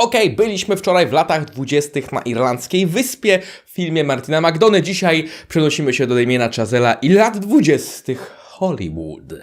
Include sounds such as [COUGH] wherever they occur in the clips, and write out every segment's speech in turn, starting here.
Okej, byliśmy wczoraj w latach 20. na irlandzkiej wyspie w filmie Martina McDonough. Dzisiaj przenosimy się do Damiena Chazella i lat 20. Hollywood.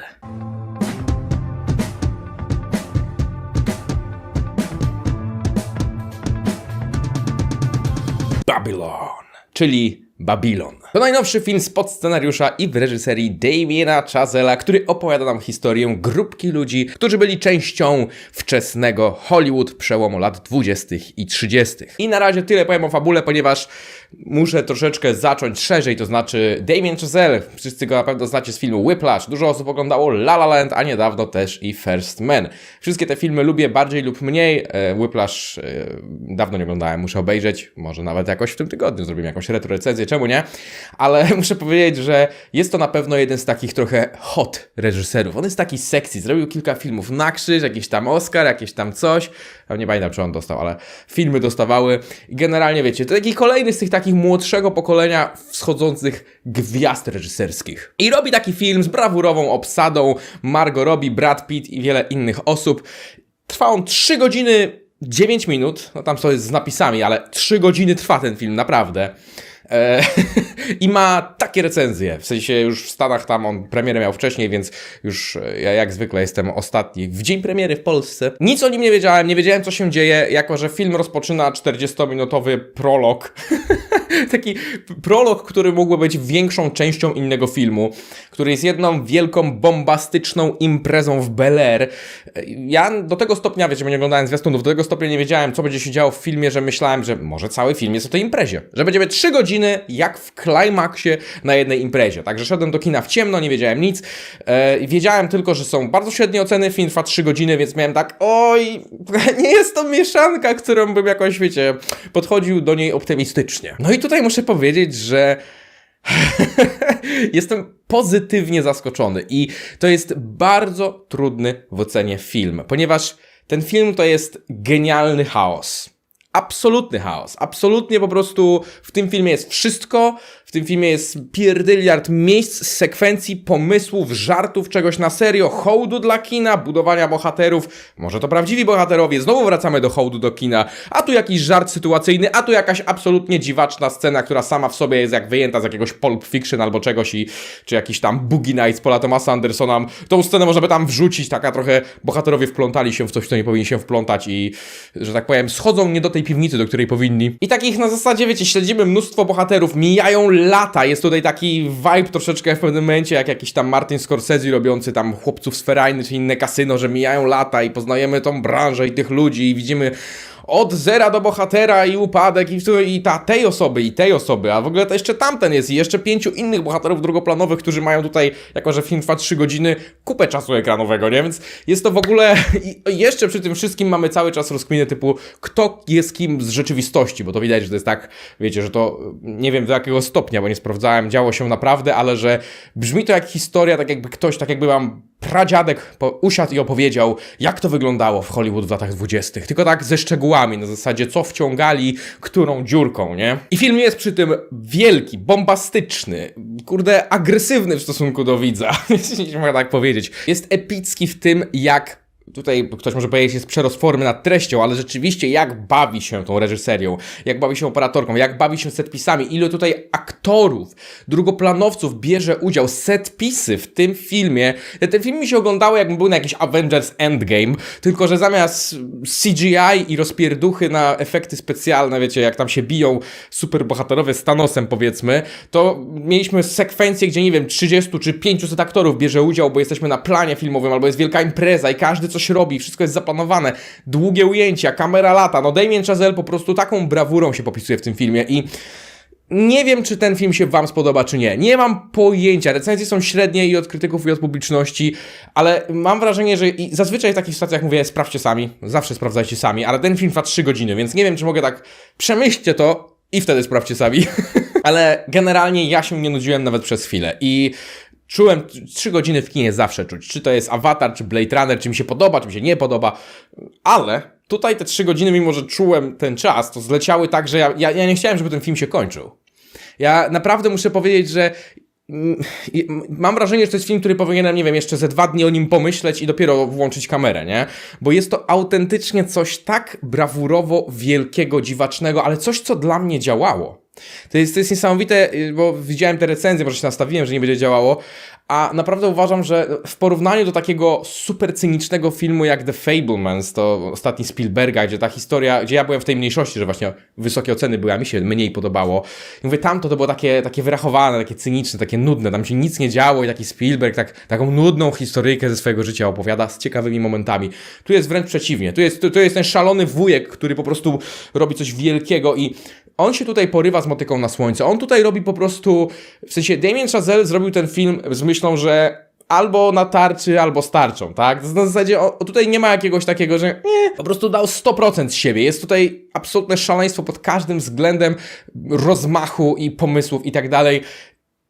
Babylon, czyli Babylon. To najnowszy film spod scenariusza i w reżyserii Damiena Chazella, który opowiada nam historię grupki ludzi, którzy byli częścią wczesnego Hollywood przełomu lat 20. i 30. I na razie tyle powiem o fabule, ponieważ muszę troszeczkę zacząć szerzej, to znaczy Damien Chazelle, wszyscy go na pewno znacie z filmu Whiplash, dużo osób oglądało La La Land, a niedawno też i First Man. Wszystkie te filmy lubię bardziej lub mniej, e, Whiplash e, dawno nie oglądałem, muszę obejrzeć, może nawet jakoś w tym tygodniu zrobimy jakąś retro recenzję, czemu nie? Ale [LAUGHS] muszę powiedzieć, że jest to na pewno jeden z takich trochę hot reżyserów. On jest taki sexy, zrobił kilka filmów na krzyż, jakiś tam Oscar, jakieś tam coś. Nie pamiętam, czy on dostał, ale filmy dostawały. Generalnie wiecie, to taki kolejny z tych takich młodszego pokolenia wschodzących gwiazd reżyserskich. I robi taki film z brawurową obsadą Margot Robbie, Brad Pitt i wiele innych osób. Trwa on 3 godziny 9 minut, no tam jest z napisami, ale 3 godziny trwa ten film, naprawdę. E, [LAUGHS] I ma takie recenzje, w sensie już w Stanach tam on premierę miał wcześniej, więc już e, ja jak zwykle jestem ostatni w dzień premiery w Polsce. Nic o nim nie wiedziałem, nie wiedziałem co się dzieje, jako że film rozpoczyna 40-minutowy prolog. [LAUGHS] Taki prolog, który mógłby być większą częścią innego filmu, który jest jedną wielką, bombastyczną imprezą w Bel Air. E, Ja do tego stopnia, wiecie, nie oglądałem zwiastunów, do tego stopnia nie wiedziałem, co będzie się działo w filmie, że myślałem, że może cały film jest o tej imprezie. Że będziemy 3 godziny jak w klimaksie na jednej imprezie. Także szedłem do kina w ciemno, nie wiedziałem nic. E, wiedziałem tylko, że są bardzo średnie oceny, film trwa 3 godziny, więc miałem tak, oj, [LAUGHS] nie jest to mieszanka, którą bym jakoś, wiecie, podchodził do niej optymistycznie. No i tutaj muszę powiedzieć, że [LAUGHS] Jestem pozytywnie zaskoczony i to jest bardzo trudny w ocenie film, ponieważ ten film to jest genialny chaos. Absolutny chaos. Absolutnie po prostu w tym filmie jest wszystko. W tym filmie jest pierdyliard miejsc, sekwencji, pomysłów, żartów, czegoś na serio, hołdu dla kina, budowania bohaterów. Może to prawdziwi bohaterowie. Znowu wracamy do hołdu do kina. A tu jakiś żart sytuacyjny, a tu jakaś absolutnie dziwaczna scena, która sama w sobie jest jak wyjęta z jakiegoś Pulp Fiction albo czegoś i czy jakiś tam Boogie Nights Paula Thomasa Andersona. Tą scenę można by tam wrzucić, taka trochę bohaterowie wplątali się w coś, co nie powinni się wplątać i, że tak powiem, schodzą nie do tej piwnicy, do której powinni. I takich na zasadzie, wiecie, śledzimy mnóstwo bohaterów, mijają lata, jest tutaj taki vibe troszeczkę w pewnym momencie, jak jakiś tam Martin Scorsese robiący tam chłopców z czy inne kasyno, że mijają lata i poznajemy tą branżę i tych ludzi i widzimy od zera do bohatera i upadek i, i ta, tej osoby i tej osoby, a w ogóle to jeszcze tamten jest i jeszcze pięciu innych bohaterów drugoplanowych, którzy mają tutaj, jako że film trwa 3 godziny, kupę czasu ekranowego, nie? Więc jest to w ogóle, i jeszcze przy tym wszystkim mamy cały czas rozkminy typu, kto jest kim z rzeczywistości, bo to widać, że to jest tak, wiecie, że to nie wiem do jakiego stopnia, bo nie sprawdzałem, działo się naprawdę, ale że brzmi to jak historia, tak jakby ktoś, tak jakby mam pradziadek usiadł i opowiedział, jak to wyglądało w Hollywood w latach dwudziestych. Tylko tak ze szczegółami, na zasadzie co wciągali, którą dziurką, nie? I film jest przy tym wielki, bombastyczny, kurde, agresywny w stosunku do widza, [LAUGHS] jeśli można tak powiedzieć. Jest epicki w tym, jak Tutaj ktoś może powiedzieć, jest przerost formy nad treścią, ale rzeczywiście jak bawi się tą reżyserią, jak bawi się operatorką, jak bawi się setpisami, ile tutaj aktorów, drugoplanowców bierze udział, setpisy w tym filmie. Ten film mi się oglądało jakby był na jakiś Avengers Endgame, tylko że zamiast CGI i rozpierduchy na efekty specjalne, wiecie, jak tam się biją superbohaterowie z Thanosem powiedzmy, to mieliśmy sekwencję, gdzie nie wiem, 30 czy 500 aktorów bierze udział, bo jesteśmy na planie filmowym, albo jest wielka impreza i każdy coś robi, wszystko jest zaplanowane, długie ujęcia, kamera lata, no Damien Chazelle po prostu taką brawurą się popisuje w tym filmie i nie wiem, czy ten film się Wam spodoba, czy nie. Nie mam pojęcia. Recenzje są średnie i od krytyków, i od publiczności, ale mam wrażenie, że i zazwyczaj w takich sytuacjach mówię, sprawdźcie sami. Zawsze sprawdzajcie sami, ale ten film trwa 3 godziny, więc nie wiem, czy mogę tak. Przemyślcie to i wtedy sprawdźcie sami. [LAUGHS] ale generalnie ja się nie nudziłem nawet przez chwilę i. Czułem 3 godziny w kinie zawsze czuć, czy to jest Avatar, czy Blade Runner, czy mi się podoba, czy mi się nie podoba, ale tutaj te 3 godziny, mimo że czułem ten czas, to zleciały tak, że ja, ja, ja nie chciałem, żeby ten film się kończył. Ja naprawdę muszę powiedzieć, że mm, mam wrażenie, że to jest film, który powinienem, nie wiem, jeszcze ze dwa dni o nim pomyśleć i dopiero włączyć kamerę, nie? Bo jest to autentycznie coś tak brawurowo wielkiego, dziwacznego, ale coś, co dla mnie działało. To jest, to jest niesamowite, y, bo widziałem te recenzje, może się nastawiłem, że nie będzie działało, a naprawdę uważam, że w porównaniu do takiego super cynicznego filmu jak The Fablemans, to ostatni Spielberga, gdzie ta historia, gdzie ja byłem w tej mniejszości, że właśnie wysokie oceny były, a mi się mniej podobało. I mówię, tamto to było takie, takie wyrachowane, takie cyniczne, takie nudne, tam się nic nie działo i taki Spielberg tak, taką nudną historyjkę ze swojego życia opowiada z ciekawymi momentami. Tu jest wręcz przeciwnie. Tu jest, tu, tu jest ten szalony wujek, który po prostu robi coś wielkiego i on się tutaj porywa z motyką na słońce. On tutaj robi po prostu, w sensie Damien Chazelle zrobił ten film z myślą, że albo na tarczy, albo starczą, tak? Na zasadzie o, tutaj nie ma jakiegoś takiego, że nie, po prostu dał 100% z siebie. Jest tutaj absolutne szaleństwo pod każdym względem rozmachu i pomysłów i tak dalej.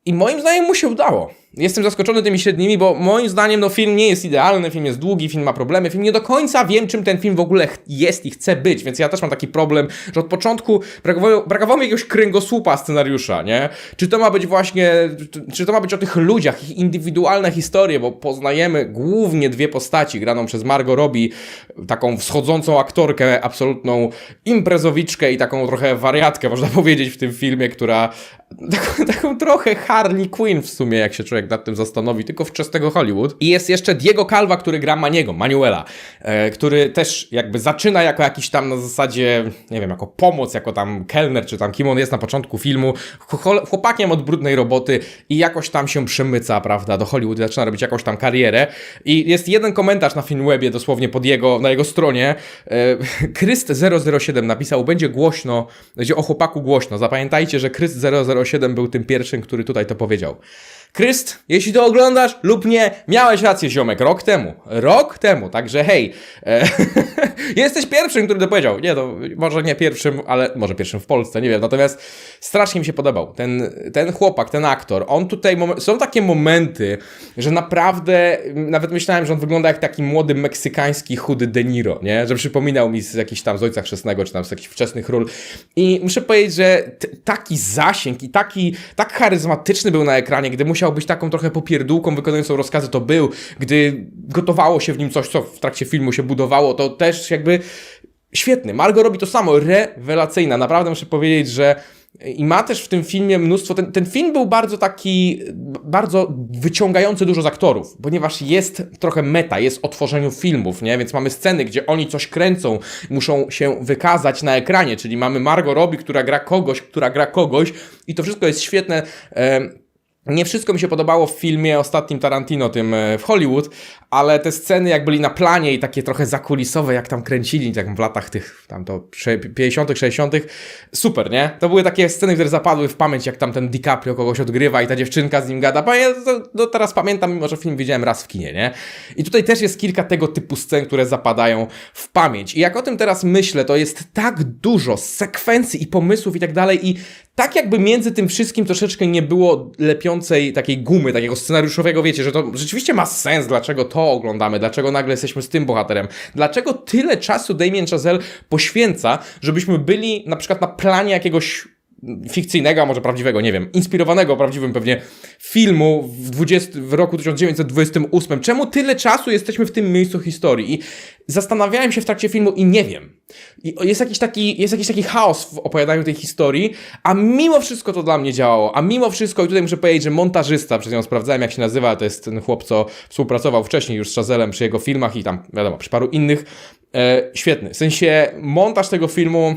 I moim zdaniem mu się udało. Jestem zaskoczony tymi średnimi, bo moim zdaniem no, film nie jest idealny, film jest długi, film ma problemy, film nie do końca wiem, czym ten film w ogóle jest i chce być, więc ja też mam taki problem, że od początku brakowało, brakowało mi jakiegoś kręgosłupa scenariusza, nie? Czy to ma być właśnie, czy, czy to ma być o tych ludziach, ich indywidualne historie, bo poznajemy głównie dwie postaci, graną przez Margot Robbie, taką wschodzącą aktorkę, absolutną imprezowiczkę i taką trochę wariatkę, można [LAUGHS] powiedzieć, w tym filmie, która taką, taką trochę Harley Quinn w sumie, jak się człowiek nad tym zastanowi, tylko wczesnego Hollywood. I jest jeszcze Diego Calva, który gra Maniego, Manuela, e, który też jakby zaczyna jako jakiś tam na zasadzie, nie wiem, jako pomoc, jako tam kelner, czy tam kim on jest na początku filmu, Ch- chłopakiem od brudnej roboty i jakoś tam się przemyca, prawda, do Hollywood, zaczyna robić jakąś tam karierę. I jest jeden komentarz na Filmwebie, dosłownie pod jego, na jego stronie. E, [LAUGHS] Kryst007 napisał, będzie głośno, będzie o chłopaku głośno. Zapamiętajcie, że Kryst007 był tym pierwszym, który tutaj to powiedział. Kryst, jeśli to oglądasz lub nie, miałeś rację, ziomek, rok temu. Rok temu, także hej. E, [LAUGHS] jesteś pierwszym, który to powiedział. Nie, to może nie pierwszym, ale może pierwszym w Polsce, nie wiem. Natomiast strasznie mi się podobał. Ten, ten chłopak, ten aktor, on tutaj, są takie momenty, że naprawdę, nawet myślałem, że on wygląda jak taki młody meksykański chudy De Niro, nie? Że przypominał mi z jakichś tam z Ojca Chrzestnego, czy tam z jakichś wczesnych ról. I muszę powiedzieć, że taki zasięg i taki, tak charyzmatyczny był na ekranie, gdy musiał być taką trochę popierdółką wykonującą rozkazy, to był. Gdy gotowało się w nim coś, co w trakcie filmu się budowało, to też jakby świetny. Margot robi to samo, rewelacyjna. Naprawdę muszę powiedzieć, że i ma też w tym filmie mnóstwo. Ten, ten film był bardzo taki, bardzo wyciągający dużo z aktorów, ponieważ jest trochę meta, jest o tworzeniu filmów, nie? Więc mamy sceny, gdzie oni coś kręcą, muszą się wykazać na ekranie, czyli mamy Margot Robbie, która gra kogoś, która gra kogoś, i to wszystko jest świetne. Nie wszystko mi się podobało w filmie ostatnim Tarantino, tym e, w Hollywood, ale te sceny jak byli na planie i takie trochę zakulisowe, jak tam kręcili, tak w latach tych, tam to sze- 50., 60., super, nie? To były takie sceny, które zapadły w pamięć, jak tam ten DiCaprio kogoś odgrywa i ta dziewczynka z nim gada. To, to teraz pamiętam, mimo że film widziałem raz w kinie, nie? I tutaj też jest kilka tego typu scen, które zapadają w pamięć. I jak o tym teraz myślę, to jest tak dużo sekwencji i pomysłów i tak dalej i tak jakby między tym wszystkim troszeczkę nie było lepiącej takiej gumy, takiego scenariuszowego, wiecie, że to rzeczywiście ma sens, dlaczego to oglądamy, dlaczego nagle jesteśmy z tym bohaterem, dlaczego tyle czasu Damien Chazelle poświęca, żebyśmy byli na przykład na planie jakiegoś fikcyjnego, a może prawdziwego, nie wiem, inspirowanego prawdziwym pewnie filmu w, 20, w roku 1928. Czemu tyle czasu jesteśmy w tym miejscu historii? I zastanawiałem się w trakcie filmu i nie wiem. I jest jakiś taki, jest jakiś taki chaos w opowiadaniu tej historii, a mimo wszystko to dla mnie działało. A mimo wszystko, i tutaj muszę powiedzieć, że montażysta, przed nią sprawdzałem jak się nazywa, to jest ten chłop, co współpracował wcześniej już z Chazelem przy jego filmach i tam, wiadomo, przy paru innych. E, świetny. W sensie montaż tego filmu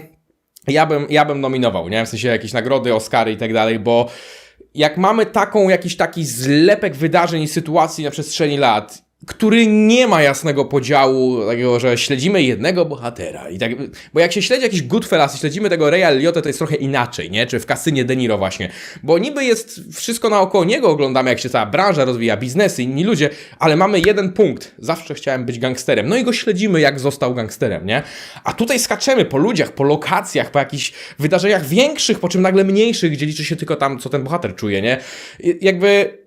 ja bym, ja bym nominował, nie? W sensie jakieś nagrody, Oscary i tak dalej, bo jak mamy taką, jakiś taki zlepek wydarzeń i sytuacji na przestrzeni lat, który nie ma jasnego podziału, takiego, że śledzimy jednego bohatera. I tak, bo jak się śledzi jakiś Goodfellas i śledzimy tego Raya Liotta, to jest trochę inaczej, nie? Czy w kasynie De Niro właśnie. Bo niby jest wszystko naokoło niego, oglądamy jak się cała branża rozwija, biznesy, inni ludzie, ale mamy jeden punkt. Zawsze chciałem być gangsterem. No i go śledzimy, jak został gangsterem, nie? A tutaj skaczemy po ludziach, po lokacjach, po jakichś wydarzeniach większych, po czym nagle mniejszych, gdzie liczy się tylko tam, co ten bohater czuje, nie? I- Jakby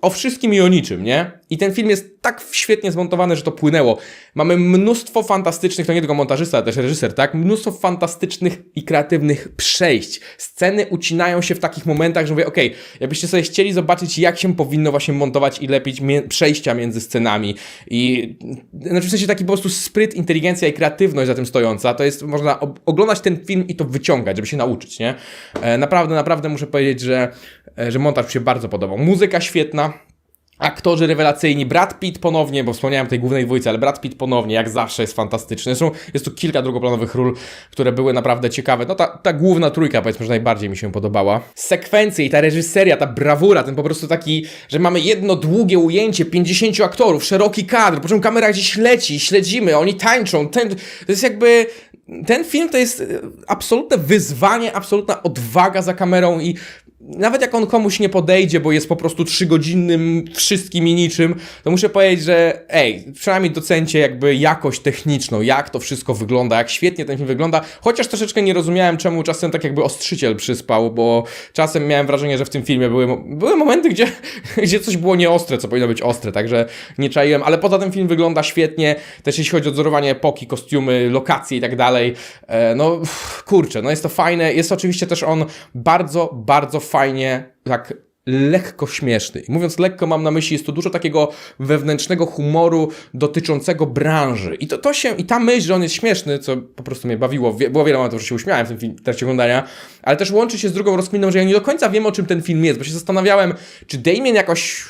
o wszystkim i o niczym, nie? I ten film jest tak świetnie zmontowany, że to płynęło. Mamy mnóstwo fantastycznych, to nie tylko montażysta, ale też reżyser, tak? Mnóstwo fantastycznych i kreatywnych przejść. Sceny ucinają się w takich momentach, że mówię, okej, jakbyście sobie chcieli zobaczyć, jak się powinno właśnie montować i lepić mie- przejścia między scenami i znaczy w sensie taki po prostu spryt, inteligencja i kreatywność za tym stojąca, to jest, można oglądać ten film i to wyciągać, żeby się nauczyć, nie? E, naprawdę, naprawdę muszę powiedzieć, że, że montaż mi się bardzo podobał. Muzyka świetna, Aktorzy rewelacyjni, Brad Pitt ponownie, bo wspomniałem tej głównej dwójce, ale Brad Pitt ponownie, jak zawsze, jest fantastyczny. Zresztą jest tu kilka drugoplanowych ról, które były naprawdę ciekawe. No ta, ta główna trójka, powiedzmy, że najbardziej mi się podobała. Sekwencje i ta reżyseria, ta brawura, ten po prostu taki, że mamy jedno długie ujęcie, 50 aktorów, szeroki kadr, po czym kamera gdzieś leci, śledzimy, oni tańczą. Ten, to jest jakby ten film to jest e, absolutne wyzwanie, absolutna odwaga za kamerą i nawet jak on komuś nie podejdzie, bo jest po prostu trzygodzinnym wszystkim i niczym, to muszę powiedzieć, że ej, przynajmniej docencie jakby jakość techniczną, jak to wszystko wygląda, jak świetnie ten film wygląda, chociaż troszeczkę nie rozumiałem, czemu czasem tak jakby ostrzyciel przyspał, bo czasem miałem wrażenie, że w tym filmie były, były momenty, gdzie, [LAUGHS] gdzie coś było nieostre, co powinno być ostre, także nie czaiłem, ale poza tym film wygląda świetnie, też jeśli chodzi o odzorowanie epoki, kostiumy, lokacje i tak dalej, e, no kurczę, no jest to fajne, jest oczywiście też on bardzo, bardzo fajnie tak lekko śmieszny. I mówiąc lekko mam na myśli, jest to dużo takiego wewnętrznego humoru dotyczącego branży. I to, to się, i ta myśl, że on jest śmieszny, co po prostu mnie bawiło, wie- było wiele momentów, że się uśmiałem w tym film, w trakcie oglądania, ale też łączy się z drugą rozkminą, że ja nie do końca wiem, o czym ten film jest, bo się zastanawiałem, czy Damien jakoś,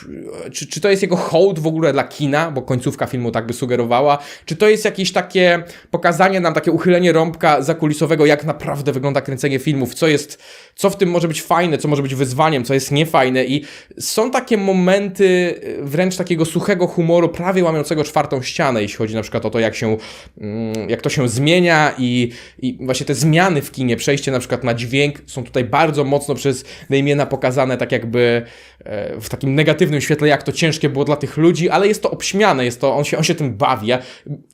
czy, czy to jest jego hołd w ogóle dla kina, bo końcówka filmu tak by sugerowała, czy to jest jakieś takie pokazanie nam, takie uchylenie rąbka zakulisowego, jak naprawdę wygląda kręcenie filmów, co jest, co w tym może być fajne, co może być wyzwaniem, co jest niefajne i są takie momenty y, wręcz takiego suchego humoru, prawie łamiącego czwartą ścianę, jeśli chodzi na przykład o to, jak się, mm, jak to się zmienia i, i właśnie te zmiany w kinie, przejście na przykład na dźwięk są tutaj bardzo mocno przez Damiena pokazane tak jakby e, w takim negatywnym świetle, jak to ciężkie było dla tych ludzi, ale jest to obśmiane, jest to, on się, on się tym bawi. Ja,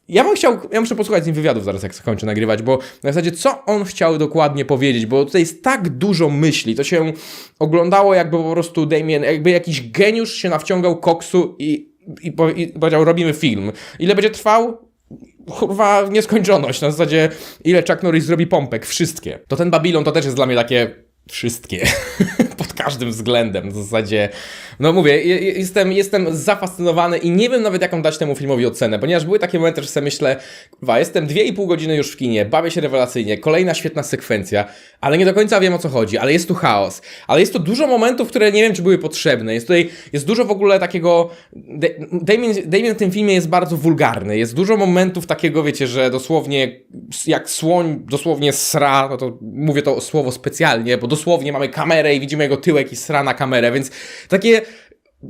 ja bym chciał, ja muszę posłuchać z nim wywiadów zaraz, jak skończę nagrywać, bo na zasadzie co on chciał dokładnie powiedzieć, bo tutaj jest tak dużo myśli, to się oglądało jakby po prostu Damien, jakby jakiś geniusz się nawciągał koksu i, i, i powiedział, robimy film. Ile będzie trwał? kurwa nieskończoność. Na zasadzie, ile Chuck Norris zrobi pompek? Wszystkie. To ten Babylon to też jest dla mnie takie wszystkie. [LAUGHS] Pod każdym względem. W zasadzie, no mówię, je- je- jestem, jestem zafascynowany i nie wiem nawet jaką dać temu filmowi ocenę, ponieważ były takie momenty, że sobie myślę, kurwa, jestem dwie i pół godziny już w kinie, bawię się rewelacyjnie, kolejna świetna sekwencja, ale nie do końca wiem o co chodzi, ale jest tu chaos. Ale jest to dużo momentów, które nie wiem, czy były potrzebne. Jest tutaj, jest dużo w ogóle takiego, Da- Damien, Damien w tym filmie jest bardzo wulgarny, jest dużo momentów takiego, wiecie, że dosłownie jak słoń dosłownie sra, no to mówię to słowo specjalnie, bo dosłownie mamy kamerę i widzimy jego tyłek i sra na kamerę, więc takie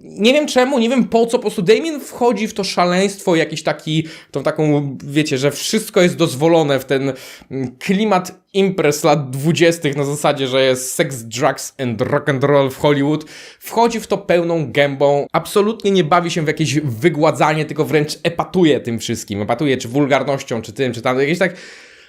nie wiem czemu, nie wiem po co, po prostu Damien wchodzi w to szaleństwo, jakiś taki, tą taką, wiecie, że wszystko jest dozwolone w ten mm, klimat imprez lat dwudziestych na zasadzie, że jest sex, drugs and rock and roll w Hollywood. Wchodzi w to pełną gębą, absolutnie nie bawi się w jakieś wygładzanie, tylko wręcz epatuje tym wszystkim. Epatuje czy wulgarnością, czy tym, czy tam, jakieś tak,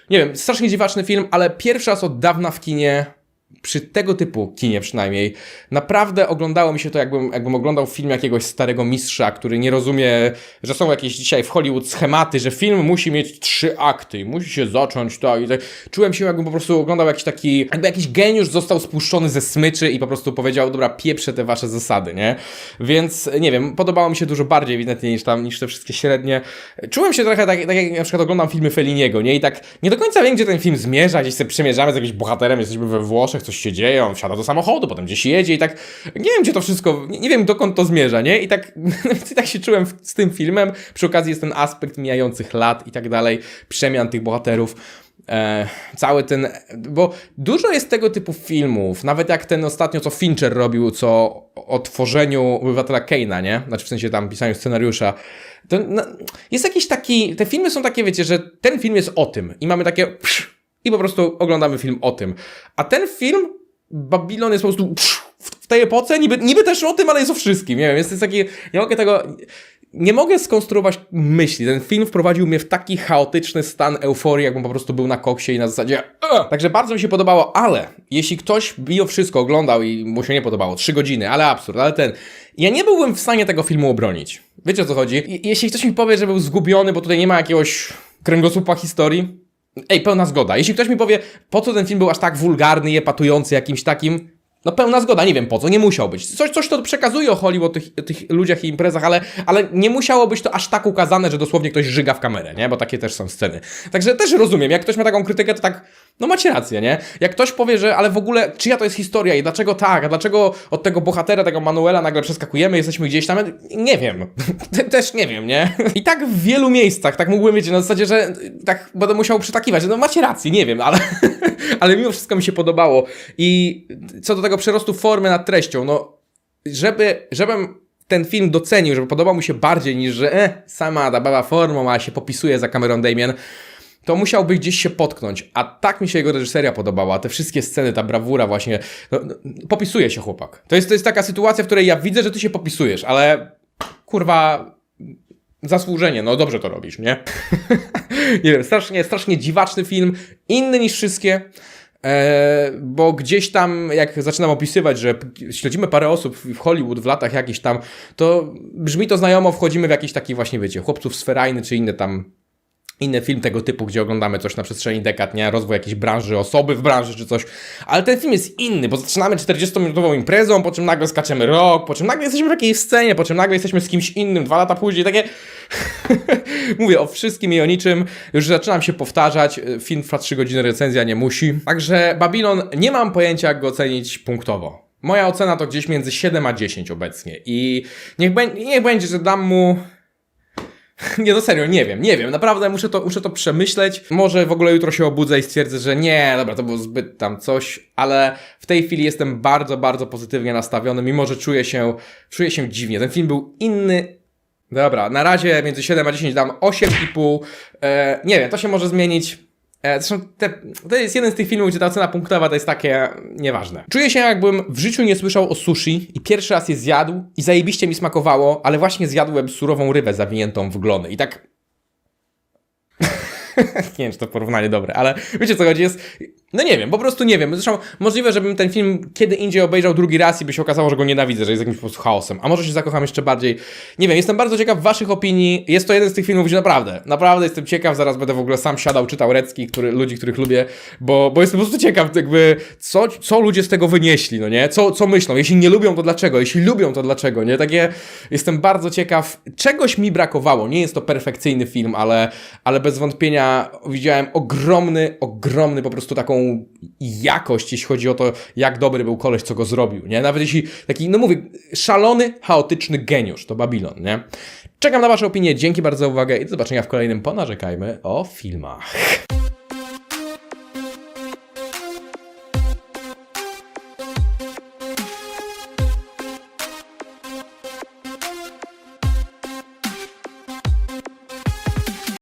nie wiem, strasznie dziwaczny film, ale pierwszy raz od dawna w kinie przy tego typu kinie przynajmniej, naprawdę oglądało mi się to, jakbym, jakbym oglądał film jakiegoś starego mistrza, który nie rozumie, że są jakieś dzisiaj w Hollywood schematy, że film musi mieć trzy akty i musi się zacząć tak i tak. Czułem się, jakbym po prostu oglądał jakiś taki, jakby jakiś geniusz został spuszczony ze smyczy i po prostu powiedział, dobra, pieprzę te wasze zasady, nie? Więc, nie wiem, podobało mi się dużo bardziej ewidentnie niż tam, niż te wszystkie średnie. Czułem się trochę tak, tak jak na przykład oglądam filmy Felliniego, nie? I tak nie do końca wiem, gdzie ten film zmierza, gdzieś sobie przemierzamy z jakimś bohaterem, jesteśmy we Włoszech, coś się dzieje, on wsiada do samochodu, potem gdzieś jedzie i tak nie wiem, gdzie to wszystko, nie, nie wiem dokąd to zmierza, nie? I tak, [LAUGHS] i tak się czułem z tym filmem. Przy okazji jest ten aspekt mijających lat i tak dalej, przemian tych bohaterów. E, cały ten, bo dużo jest tego typu filmów, nawet jak ten ostatnio, co Fincher robił, co o tworzeniu obywatela Keina, nie? Znaczy w sensie tam pisaniu scenariusza. To, no, jest jakiś taki, te filmy są takie, wiecie, że ten film jest o tym i mamy takie psz, i po prostu oglądamy film o tym. A ten film, Babylon jest po prostu w tej epoce, niby, niby też o tym, ale jest o wszystkim, nie wiem, jest, jest taki, nie mogę tego, nie mogę skonstruować myśli. Ten film wprowadził mnie w taki chaotyczny stan euforii, jakbym po prostu był na koksie i na zasadzie "Ugh". Także bardzo mi się podobało, ale jeśli ktoś mimo wszystko oglądał i mu się nie podobało, trzy godziny, ale absurd, ale ten Ja nie byłbym w stanie tego filmu obronić. Wiecie o co chodzi? Jeśli ktoś mi powie, że był zgubiony, bo tutaj nie ma jakiegoś kręgosłupa historii, ej, pełna zgoda. Jeśli ktoś mi powie, po co ten film był aż tak wulgarny, epatujący jakimś takim, no pełna zgoda, nie wiem po co, nie musiał być. Coś, coś to przekazuje o Hollywood, tych, tych ludziach i imprezach, ale, ale nie musiało być to aż tak ukazane, że dosłownie ktoś żyga w kamerę, nie? Bo takie też są sceny. Także też rozumiem, jak ktoś ma taką krytykę, to tak, no macie rację, nie? Jak ktoś powie, że ale w ogóle czyja to jest historia i dlaczego tak, a dlaczego od tego bohatera, tego Manuela nagle przeskakujemy, jesteśmy gdzieś tam, nie wiem. [LAUGHS] Te- też nie wiem, nie? I tak w wielu miejscach, tak mógłbym mieć na zasadzie, że tak będę musiał przytakiwać, że no macie rację, nie wiem, ale, [LAUGHS] [LAUGHS] ale mimo wszystko mi się podobało. I co do tego przerostu formy nad treścią, no żeby, żebym ten film docenił, żeby podobał mu się bardziej niż, że e, sama ta baba formą, a się popisuje za kamerą Damien, to musiałby gdzieś się potknąć. A tak mi się jego reżyseria podobała. Te wszystkie sceny, ta brawura właśnie. No, no, popisuje się chłopak. To jest, to jest taka sytuacja, w której ja widzę, że ty się popisujesz, ale kurwa zasłużenie, no dobrze to robisz, nie? [LAUGHS] nie wiem, strasznie, strasznie dziwaczny film, inny niż wszystkie. E, bo gdzieś tam, jak zaczynam opisywać, że śledzimy parę osób w Hollywood w latach jakichś tam, to brzmi to znajomo, wchodzimy w jakiś taki właśnie, wiecie, chłopców z Ferajny, czy inny tam inny film tego typu, gdzie oglądamy coś na przestrzeni dekad, nie? Rozwój jakiejś branży, osoby w branży czy coś. Ale ten film jest inny, bo zaczynamy 40-minutową imprezą, po czym nagle skaczemy rok, po czym nagle jesteśmy w jakiejś scenie, po czym nagle jesteśmy z kimś innym, dwa lata później, takie... [LAUGHS] Mówię o wszystkim i o niczym. Już zaczynam się powtarzać. Film trwa 3 godziny, recenzja nie musi. Także Babylon, nie mam pojęcia jak go ocenić punktowo. Moja ocena to gdzieś między 7 a 10 obecnie i niech, niech będzie, że dam mu [LAUGHS] nie, no serio, nie wiem, nie wiem, naprawdę muszę to, muszę to przemyśleć. Może w ogóle jutro się obudzę i stwierdzę, że nie, dobra, to było zbyt tam coś, ale w tej chwili jestem bardzo, bardzo pozytywnie nastawiony, mimo że czuję się, czuję się dziwnie. Ten film był inny. Dobra, na razie między 7 a 10 dam 8,5. E, nie wiem, to się może zmienić. E, Zresztą te, to jest jeden z tych filmów, gdzie ta ocena punktowa to jest takie nieważne. Czuję się jakbym w życiu nie słyszał o sushi i pierwszy raz je zjadł i zajebiście mi smakowało, ale właśnie zjadłem surową rybę zawiniętą w glony i tak... [LAUGHS] nie wiem, czy to porównanie dobre, ale wiecie co chodzi, jest... No nie wiem, po prostu nie wiem. Zresztą możliwe, żebym ten film kiedy indziej obejrzał drugi raz i by się okazało, że go nienawidzę, że jest jakimś po prostu chaosem. A może się zakocham jeszcze bardziej. Nie wiem, jestem bardzo ciekaw waszych opinii. Jest to jeden z tych filmów, gdzie naprawdę, naprawdę jestem ciekaw. Zaraz będę w ogóle sam siadał, czytał recki, który, ludzi, których lubię, bo, bo jestem po prostu ciekaw, jakby, co, co ludzie z tego wynieśli, no nie? Co, co myślą? Jeśli nie lubią, to dlaczego? Jeśli lubią, to dlaczego? Nie? Takie, jestem bardzo ciekaw. Czegoś mi brakowało. Nie jest to perfekcyjny film, ale, ale bez wątpienia widziałem ogromny, ogromny po prostu taką jakość, jeśli chodzi o to, jak dobry był koleś, co go zrobił, nie? Nawet jeśli taki, no mówię, szalony, chaotyczny geniusz, to Babylon, nie? Czekam na wasze opinie, dzięki bardzo za uwagę i do zobaczenia w kolejnym Ponarzekajmy o filmach.